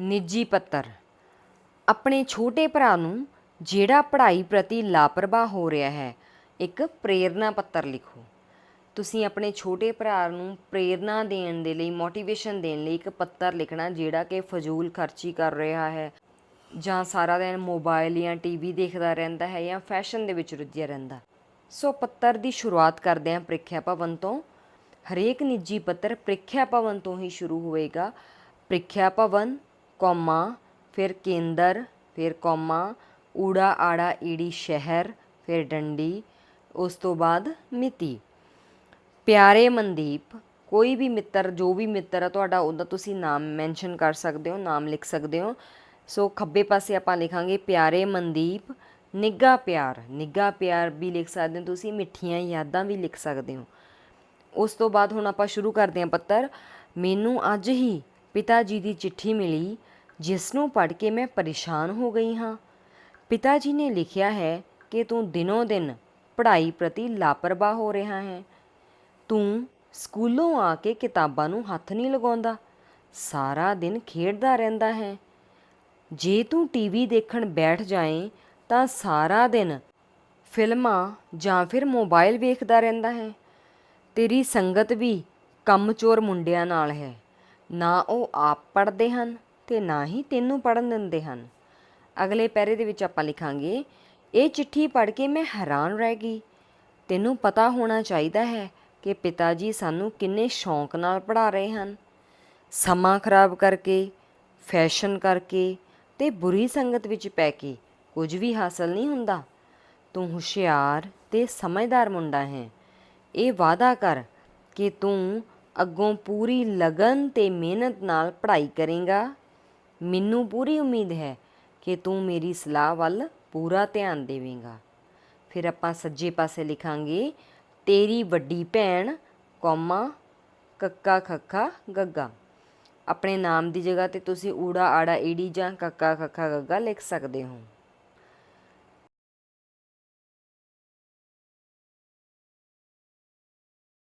ਨਿੱਜੀ ਪੱਤਰ। ਆਪਣੇ ਛੋਟੇ ਭਰਾ ਨੂੰ ਜਿਹੜਾ ਪੜ੍ਹਾਈ ਪ੍ਰਤੀ ਲਾਪਰਵਾਹ ਹੋ ਰਿਹਾ ਹੈ, ਇੱਕ ਪ੍ਰੇਰਨਾ ਪੱਤਰ ਲਿਖੋ। ਤੁਸੀਂ ਆਪਣੇ ਛੋਟੇ ਭਰਾ ਨੂੰ ਪ੍ਰੇਰਨਾ ਦੇਣ ਦੇ ਲਈ ਮੋਟੀਵੇਸ਼ਨ ਦੇਣ ਲਈ ਇੱਕ ਪੱਤਰ ਲਿਖਣਾ ਜਿਹੜਾ ਕਿ ਫਜ਼ੂਲ ਖਰਚੀ ਕਰ ਰਿਹਾ ਹੈ ਜਾਂ ਸਾਰਾ ਦਿਨ ਮੋਬਾਈਲ ਜਾਂ ਟੀਵੀ ਦੇਖਦਾ ਰਹਿੰਦਾ ਹੈ ਜਾਂ ਫੈਸ਼ਨ ਦੇ ਵਿੱਚ ਰੁੱਝਿਆ ਰਹਿੰਦਾ। ਸੋ ਪੱਤਰ ਦੀ ਸ਼ੁਰੂਆਤ ਕਰਦੇ ਹਾਂ ਪ੍ਰੀਖਿਆ ਭਵਨ ਤੋਂ। ਹਰੇਕ ਨਿੱਜੀ ਪੱਤਰ ਪ੍ਰੀਖਿਆ ਭਵਨ ਤੋਂ ਹੀ ਸ਼ੁਰੂ ਹੋਵੇਗਾ ਪ੍ਰੀਖਿਆ ਭਵਨ ਕੌਮਾ, ਫਿਰ ਕੇਂਦਰ, ਫਿਰ ਕੌਮਾ, ਊੜਾ ਆੜਾ ਈੜੀ ਸ਼ਹਿਰ, ਫਿਰ ਡੰਡੀ, ਉਸ ਤੋਂ ਬਾਅਦ ਮਿਤੀ। ਪਿਆਰੇ ਮਨਦੀਪ, ਕੋਈ ਵੀ ਮਿੱਤਰ, ਜੋ ਵੀ ਮਿੱਤਰ ਹੈ ਤੁਹਾਡਾ ਉਹਦਾ ਤੁਸੀਂ ਨਾਮ ਮੈਂਸ਼ਨ ਕਰ ਸਕਦੇ ਹੋ, ਨਾਮ ਲਿਖ ਸਕਦੇ ਹੋ। ਸੋ ਖੱਬੇ ਪਾਸੇ ਆਪਾਂ ਲਿਖਾਂਗੇ, ਪਿਆਰੇ ਮਨਦੀਪ, ਨਿੱਘਾ ਪਿਆਰ। ਨਿੱਘਾ ਪਿਆਰ ਵੀ ਲਿਖ ਸਕਦੇ ਹੋ ਤੁਸੀਂ, ਮਿੱਠੀਆਂ ਯਾਦਾਂ ਵੀ ਲਿਖ ਸਕਦੇ ਹੋ। ਉਸ ਤੋਂ ਬਾਅਦ ਹੁਣ ਆਪਾਂ ਸ਼ੁਰੂ ਕਰਦੇ ਹਾਂ ਪੱਤਰ। ਮੈਨੂੰ ਅੱਜ ਹੀ ਪਿਤਾ ਜੀ ਦੀ ਚਿੱਠੀ ਮਿਲੀ। ਜਿਸ ਨੂੰ ਪੜ੍ਹ ਕੇ ਮੈਂ ਪਰੇਸ਼ਾਨ ਹੋ ਗਈ ਹਾਂ। ਪਿਤਾ ਜੀ ਨੇ ਲਿਖਿਆ ਹੈ ਕਿ ਤੂੰ ਦਿਨੋ ਦਿਨ ਪੜ੍ਹਾਈ ਪ੍ਰਤੀ ਲਾਪਰਵਾਹ ਹੋ ਰਿਹਾ ਹੈ। ਤੂੰ ਸਕੂਲੋਂ ਆ ਕੇ ਕਿਤਾਬਾਂ ਨੂੰ ਹੱਥ ਨਹੀਂ ਲਗਾਉਂਦਾ। ਸਾਰਾ ਦਿਨ ਖੇਡਦਾ ਰਹਿੰਦਾ ਹੈ। ਜੇ ਤੂੰ ਟੀਵੀ ਦੇਖਣ ਬੈਠ ਜਾਏ ਤਾਂ ਸਾਰਾ ਦਿਨ ਫਿਲਮਾਂ ਜਾਂ ਫਿਰ ਮੋਬਾਈਲ ਵੇਖਦਾ ਰਹਿੰਦਾ ਹੈ। ਤੇਰੀ ਸੰਗਤ ਵੀ ਕੰਮਚੋਰ ਮੁੰਡਿਆਂ ਨਾਲ ਹੈ। ਨਾ ਉਹ ਆਪ ਪੜ੍ਹਦੇ ਹਨ। ਤੇ ਨਾ ਹੀ ਤੈਨੂੰ ਪੜ੍ਹਨ ਦਿੰਦੇ ਹਨ। ਅਗਲੇ ਪੈਰੇ ਦੇ ਵਿੱਚ ਆਪਾਂ ਲਿਖਾਂਗੇ, ਇਹ ਚਿੱਠੀ ਪੜ੍ਹ ਕੇ ਮੈਂ ਹੈਰਾਨ ਰਹਿ ਗਈ। ਤੈਨੂੰ ਪਤਾ ਹੋਣਾ ਚਾਹੀਦਾ ਹੈ ਕਿ ਪਿਤਾ ਜੀ ਸਾਨੂੰ ਕਿੰਨੇ ਸ਼ੌਂਕ ਨਾਲ ਪੜ੍ਹਾ ਰਹੇ ਹਨ। ਸਮਾਂ ਖਰਾਬ ਕਰਕੇ, ਫੈਸ਼ਨ ਕਰਕੇ ਤੇ ਬੁਰੀ ਸੰਗਤ ਵਿੱਚ ਪੈ ਕੇ ਕੁਝ ਵੀ ਹਾਸਲ ਨਹੀਂ ਹੁੰਦਾ। ਤੂੰ ਹੁਸ਼ਿਆਰ ਤੇ ਸਮਝਦਾਰ ਮੁੰਡਾ ਹੈ। ਇਹ ਵਾਅਦਾ ਕਰ ਕਿ ਤੂੰ ਅੱਗੋਂ ਪੂਰੀ ਲਗਨ ਤੇ ਮਿਹਨਤ ਨਾਲ ਪੜ੍ਹਾਈ ਕਰੇਂਗਾ। ਮੈਨੂੰ ਪੂਰੀ ਉਮੀਦ ਹੈ ਕਿ ਤੂੰ ਮੇਰੀ ਸਲਾਹ ਵੱਲ ਪੂਰਾ ਧਿਆਨ ਦੇਵੇਂਗਾ। ਫਿਰ ਆਪਾਂ ਸੱਜੇ ਪਾਸੇ ਲਿਖਾਂਗੇ, ਤੇਰੀ ਵੱਡੀ ਭੈਣ ਕੌਮਾ ਕੱਕਾ ਖੱਖਾ ਗੱਗਾ। ਆਪਣੇ ਨਾਮ ਦੀ ਜਗ੍ਹਾ ਤੇ ਤੁਸੀਂ ਊੜਾ ਆੜਾ ਈੜੀ ਜਾਂ ਕੱਕਾ ਖੱਖਾ ਗੱਗਾ ਲਿਖ ਸਕਦੇ ਹੋ।